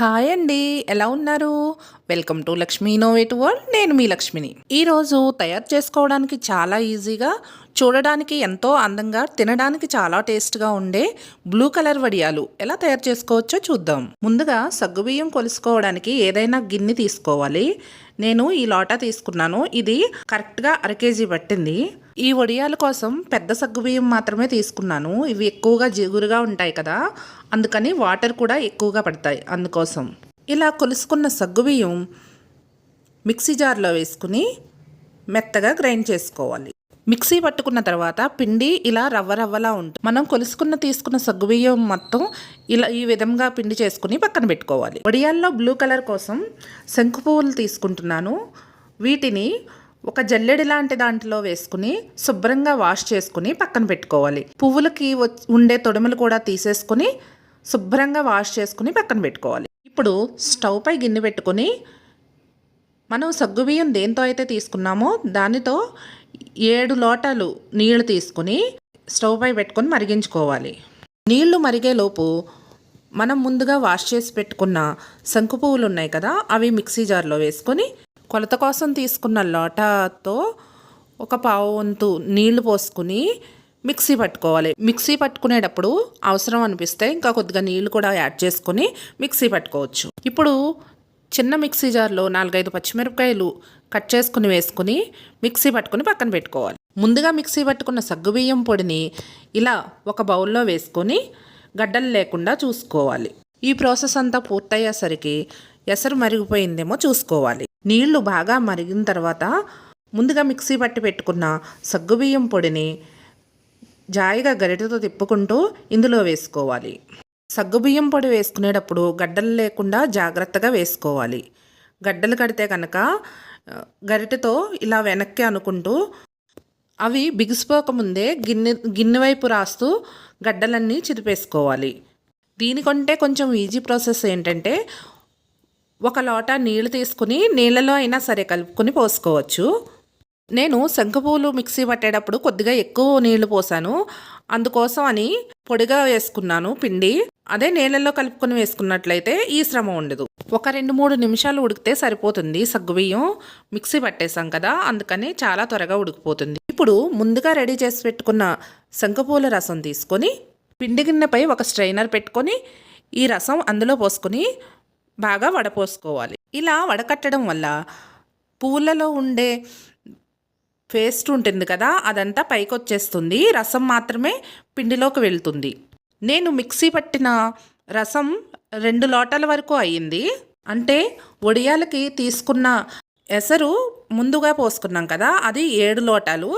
Hi అండి ఎలా ఉన్నారు? Welcome to Lakshmi innovative world. నేను మీ లక్ష్మిని. ఈరోజు తయారు చేసుకోవడానికి చాలా ఈజీగా చూడడానికి ఎంతో అందంగా తినడానికి చాలా టేస్ట్గా ఉండే బ్లూ కలర్ వడియాలు ఎలా తయారు చేసుకోవచ్చో చూద్దాం. ముందుగా సగ్గుబియ్యం కొలుసుకోవడానికి ఏదైనా గిన్నె తీసుకోవాలి. నేను ఈ లోటా తీసుకున్నాను. ఇది కరెక్ట్గా అర కేజీ పట్టింది. ఈ వడియాల కోసం పెద్ద సగ్గుబియ్యం మాత్రమే తీసుకున్నాను. ఇవి ఎక్కువగా జిగురుగా ఉంటాయి కదా అందుకని వాటర్ కూడా ఎక్కువగా పడతాయి అందుకోసం. ఇలా కొలుసుకున్న సగ్గుబియ్యం మిక్సీ జార్లో వేసుకుని మెత్తగా గ్రైండ్ చేసుకోవాలి. మిక్సీ పట్టుకున్న తర్వాత పిండి ఇలా రవ్వ రవ్వలా ఉంటుంది. మనం కొలుసుకున్న తీసుకున్న సగ్గుబియ్యం మొత్తం ఇలా ఈ విధంగా పిండి చేసుకుని పక్కన పెట్టుకోవాలి. వడియాల్లో బ్లూ కలర్ కోసం శంకు పువ్వులు తీసుకుంటున్నాను. వీటిని ఒక జల్లెడి లాంటి దాంట్లో వేసుకుని శుభ్రంగా వాష్ చేసుకుని పక్కన పెట్టుకోవాలి. పువ్వులకి ఉండే తొడుములు కూడా తీసేసుకుని శుభ్రంగా వాష్ చేసుకుని పక్కన పెట్టుకోవాలి. ఇప్పుడు స్టవ్ పై గిన్నె పెట్టుకుని మనం సగ్గుబియ్యం దేంతో అయితే తీసుకున్నామో దానితో ఏడు లోటాలు నీళ్ళు తీసుకుని స్టవ్ పై పెట్టుకొని మరిగించుకోవాలి. నీళ్ళు మరిగేలోపు మనం ముందుగా వాష్ చేసి పెట్టుకున్న శంకు పువ్వులు ఉన్నాయి కదా అవి మిక్సీ జార్లో వేసుకొని కొలత కోసం తీసుకున్న లోటాతో ఒక పావు వంతు నీళ్ళు పోసుకుని మిక్సీ పట్టుకోవాలి. మిక్సీ పట్టుకునేటప్పుడు అవసరం అనిపిస్తే ఇంకా కొద్దిగా నీళ్ళు కూడా యాడ్ చేసుకుని మిక్సీ పట్టుకోవచ్చు. ఇప్పుడు చిన్న మిక్సీ జార్లో నాలుగైదు పచ్చిమిరపకాయలు కట్ చేసుకుని వేసుకుని మిక్సీ పట్టుకుని పక్కన పెట్టుకోవాలి. ముందుగా మిక్సీ పట్టుకున్న సగ్గుబియ్యం పొడిని ఇలా ఒక బౌల్లో వేసుకొని గడ్డలు లేకుండా చూసుకోవాలి. ఈ ప్రాసెస్ అంతా పూర్తయ్యేసరికి ఎసరు మరిగిపోయిందేమో చూసుకోవాలి. నీళ్ళు బాగా మరిగిన తర్వాత ముందుగా మిక్సీ పట్టి పెట్టుకున్న సగ్గుబియ్యం పొడిని జాయిగా గరిటతో తిప్పుకుంటూ ఇందులో వేసుకోవాలి. సగ్గుబియ్యం పొడి వేసుకునేటప్పుడు గడ్డలు లేకుండా జాగ్రత్తగా వేసుకోవాలి. గడ్డలు కడితే కనుక గరిటతో గరిటెతో ఇలా వెనక్కి అనుకుంటూ అవి బిగిసిపోకముందే గిన్నె గిన్నె వైపు రాస్తూ గడ్డలన్నీ చిరిపేసుకోవాలి. దీనికంటే కొంచెం ఈజీ ప్రాసెస్ ఏంటంటే ఒక లోటా నీళ్ళు తీసుకుని నీళ్ళలో అయినా సరే కలుపుకొని పోసుకోవచ్చు. నేను శంఖపూలు మిక్సీ పట్టేటప్పుడు కొద్దిగా ఎక్కువ నీళ్ళు పోసాను. అందుకోసం అని పొడిగా వేసుకున్నాను పిండి. అదే నీళ్ళల్లో కలుపుకొని వేసుకున్నట్లయితే ఈ శ్రమ ఉండదు. ఒక రెండు మూడు నిమిషాలు ఉడికితే సరిపోతుంది సగ్గుబియ్యం మిక్సీ పట్టేసాం కదా అందుకని చాలా త్వరగా ఉడికిపోతుంది. ఇప్పుడు ముందుగా రెడీ చేసి పెట్టుకున్న శంఖపూల రసం తీసుకొని పిండి గిన్నెపై ఒక స్ట్రైనర్ పెట్టుకొని ఈ రసం అందులో పోసుకొని బాగా వడపోసుకోవాలి. ఇలా వడకట్టడం వల్ల పువ్వులలో ఉండే పేస్ట్ ఉంటుంది కదా అదంతా పైకి వచ్చేస్తుంది రసం మాత్రమే పిండిలోకి వెళ్తుంది. నేను మిక్సీ పట్టిన రసం రెండు లోటాల వరకు అయ్యింది. అంటే వడియాలకి తీసుకున్న ఎసరు ముందుగా పోసుకున్నాం కదా అది ఏడు లోటాలు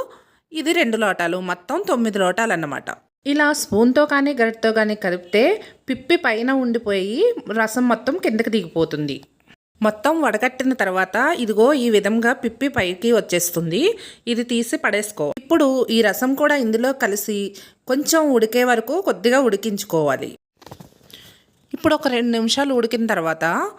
ఇది రెండు లోటాలు మొత్తం తొమ్మిది లోటాలు అన్నమాట ఇలా స్పూన్తో కానీ గరిటతో కానీ కలిపితే పిప్పి పైన ఉండిపోయి రసం మొత్తం కిందకి దిగిపోతుంది. మొత్తం వడగట్టిన తర్వాత ఇదిగో ఈ విధంగా పిప్పి పైకి వచ్చేస్తుంది. ఇది తీసి పడేసుకో. ఇప్పుడు ఈ రసం కూడా ఇందులో కలిసి కొంచెం ఉడికే వరకు కొద్దిగా ఉడికించుకోవాలి. ఇప్పుడు ఒక రెండు నిమిషాలు ఉడికిన తర్వాత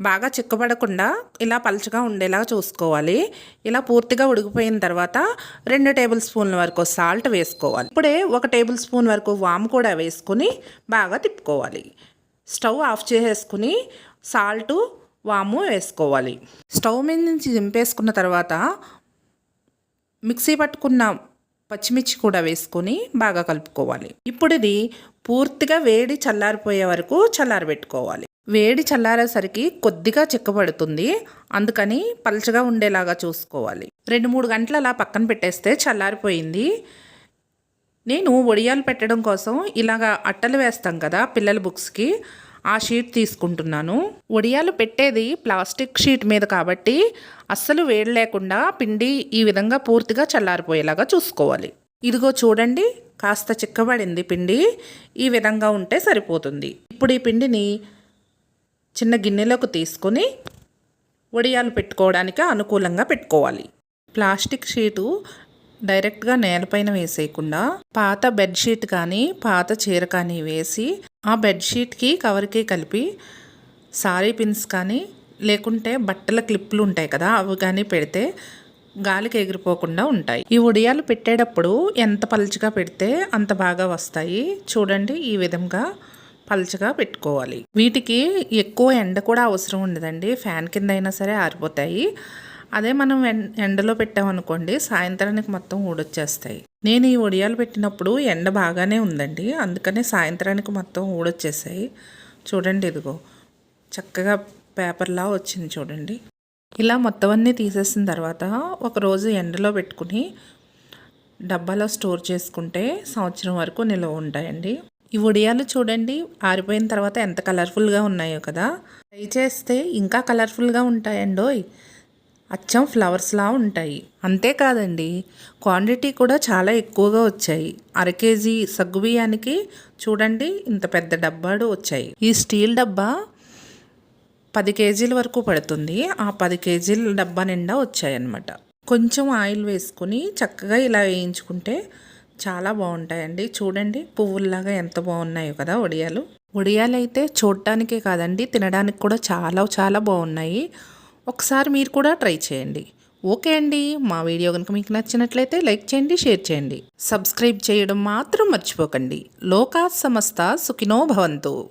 బాగా చిక్కబడకుండా ఇలా పలుచగా ఉండేలా చూసుకోవాలి. ఇలా పూర్తిగా ఉడికిపోయిన తర్వాత రెండు టేబుల్ స్పూన్ల వరకు సాల్ట్ వేసుకోవాలి. ఇప్పుడే ఒక టేబుల్ స్పూన్ వరకు వాము కూడా వేసుకుని బాగా తిప్పుకోవాలి. స్టవ్ ఆఫ్ చేసేసుకుని సాల్టు వాము వేసుకోవాలి. స్టవ్ మీద నుంచి దింపేసుకున్న తర్వాత మిక్సీ పట్టుకున్న పచ్చిమిర్చి కూడా వేసుకొని బాగా కలుపుకోవాలి. ఇప్పుడు ఇది పూర్తిగా వేడి చల్లారిపోయే వరకు చల్లారబెట్టుకోవాలి. వేడి చల్లారేసరికి కొద్దిగా చిక్కబడుతుంది అందుకని పలచగా ఉండేలాగా చూసుకోవాలి. రెండు మూడు గంటలు అలా పక్కన పెట్టేస్తే చల్లారిపోయింది. నేను వడియాలు పెట్టడం కోసం ఇలాగా అట్టలు వేస్తాం కదా పిల్లల బుక్స్కి ఆ షీట్ తీసుకుంటున్నాను. వడియాలు పెట్టేది ప్లాస్టిక్ షీట్ మీద కాబట్టి అస్సలు వేడి లేకుండా పిండి ఈ విధంగా పూర్తిగా చల్లారిపోయేలాగా చూసుకోవాలి. ఇదిగో చూడండి కాస్త చిక్కబడింది పిండి. ఈ విధంగా ఉంటే సరిపోతుంది. ఇప్పుడు ఈ పిండిని చిన్న గిన్నెలోకి తీసుకొని వడియాలు పెట్టుకోవడానికి అనుకూలంగా పెట్టుకోవాలి. ప్లాస్టిక్ షీటు డైరెక్ట్గా నేలపైన వేసేయకుండా పాత బెడ్షీట్ కానీ పాత చీర కానీ వేసి ఆ బెడ్షీట్కి కవర్కి కలిపి సారీ పిన్స్ కానీ లేకుంటే బట్టల క్లిప్లు ఉంటాయి కదా అవి కానీ పెడితే గాలికి ఎగిరిపోకుండా ఉంటాయి. ఈ ఉడియాలు పెట్టేటప్పుడు ఎంత పలుచగా పెడితే అంత బాగా వస్తాయి. చూడండి ఈ విధంగా పల్చగా పెట్టుకోవాలి. వీటికి ఎక్కువ ఎండ కూడా అవసరం ఉండదండి. ఫ్యాన్ కింద అయినా సరే ఆరిపోతాయి. అదే మనం ఎండలో పెట్టామనుకోండి సాయంత్రానికి మొత్తం ఊడొచ్చేస్తాయి. నేను ఈ వడియాలు పెట్టినప్పుడు ఎండ బాగానే ఉందండి. అందుకనే సాయంత్రానికి మొత్తం ఊడొచ్చేసాయి. చూడండి ఇదిగో. చక్కగా పేపర్లా వచ్చింది చూడండి. ఇలా మొత్తం అన్నీ తీసేసిన తర్వాత ఒకరోజు ఎండలో పెట్టుకుని డబ్బాలో స్టోర్ చేసుకుంటే సంవత్సరం వరకు నిల్వ ఉంటాయండి. ఈ వడియాలు చూడండి ఆరిపోయిన తర్వాత ఎంత కలర్ఫుల్గా ఉన్నాయో కదా. ట్రై చేస్తే ఇంకా కలర్ఫుల్గా ఉంటాయండోయ్. అచ్చం ఫ్లవర్స్లా ఉంటాయి. అంతేకాదండి క్వాంటిటీ కూడా చాలా ఎక్కువగా వచ్చాయి. అర కేజీ సగ్గుబియ్యానికి చూడండి ఇంత పెద్ద డబ్బాడు వచ్చాయి. ఈ స్టీల్ డబ్బా పది కేజీల వరకు పడుతుంది. ఆ పది కేజీల డబ్బా నిండా వచ్చాయన్నమాట. కొంచెం ఆయిల్ వేసుకుని చక్కగా ఇలా వేయించుకుంటే చాలా బాగుంటాయండి. చూడండి పువ్వుల్లాగా ఎంత బాగున్నాయో కదా వడియాలు వడియాలు అయితే చూడటానికే కాదండి తినడానికి కూడా చాలా చాలా బాగున్నాయి. ఒకసారి మీరు కూడా ట్రై చేయండి. ఓకే అండి. మా వీడియో కనుక మీకు నచ్చినట్లయితే లైక్ చేయండి షేర్ చేయండి. సబ్స్క్రైబ్ చేయడం మాత్రం మర్చిపోకండి. లోకా సమస్త సుఖినో భవంతు.